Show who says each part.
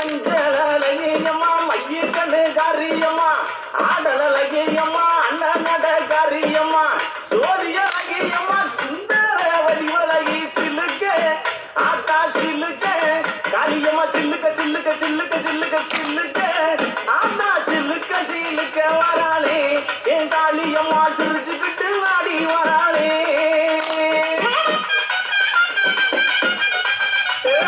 Speaker 1: மஞ்சளையம்மா மையக்கண்ணு காரியம்மா ஆடலையம்மா அண்ணன் நட காரியம்மா சோரியலையம்மா சுந்தர வடிவலகி சில்லுக்க ஆத்தா சில்லுக்க காரியம்மா சில்லுக்க சில்லுக்க சில்லுக்க சில்லுக்க சில்லுக்க ஆத்தா சில்லுக்க சில்லுக்க வராளே என் காளியம்மா சிரிச்சுக்கிட்டு வாடி வரா